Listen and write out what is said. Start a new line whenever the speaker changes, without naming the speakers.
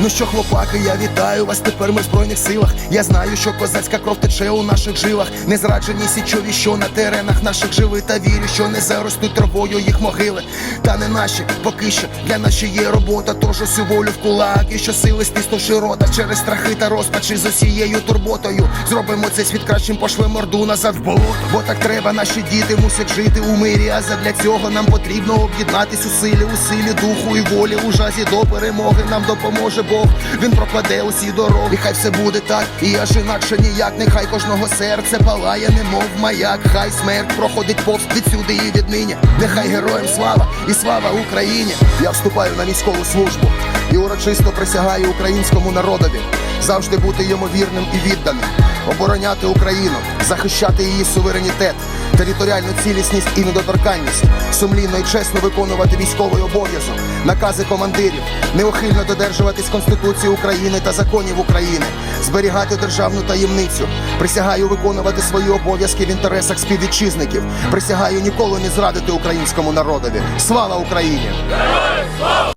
Ну що, хлопаки, я вітаю вас. Тепер ми в збройних силах. Я знаю, що козацька кров тече у наших жилах. Не зраджені січові, що на теренах наших живи та вірю, що не заростуть травою їх могили. Та не наші, поки що для ще є робота. Тож усю волю в кулак і що сили стиснувши рота через страхи та розпачі з усією турботою. Зробимо цей світ кращим, пошлемо орду назад в болото. Бо так треба, наші діти мусять жити у мирі. А задля цього нам потрібно об'єднатись у силі, у силі духу і волі. У жазі до перемоги нам допоможе Бог. Він прокладе усі дороги. Хай все буде так, і аж інакше ніяк. Нехай кожного серце палає, немов маяк. Хай смерть проходить повз відсюди і віднині. Нехай героям слава і слава Україні. Я вступаю на військову службу і урочисто присягаю українському народові завжди бути йому вірним і відданим, обороняти Україну, захищати її суверенітет, територіальну цілісність і недоторканність, сумлінно і чесно виконувати військовий обов'язок, накази командирів, неухильно додержуватись Конституції України та законів України, зберігати державну таємницю. Присягаю виконувати свої обов'язки в інтересах співвітчизників. Присягаю ніколи не зрадити українському народові. Слава Україні!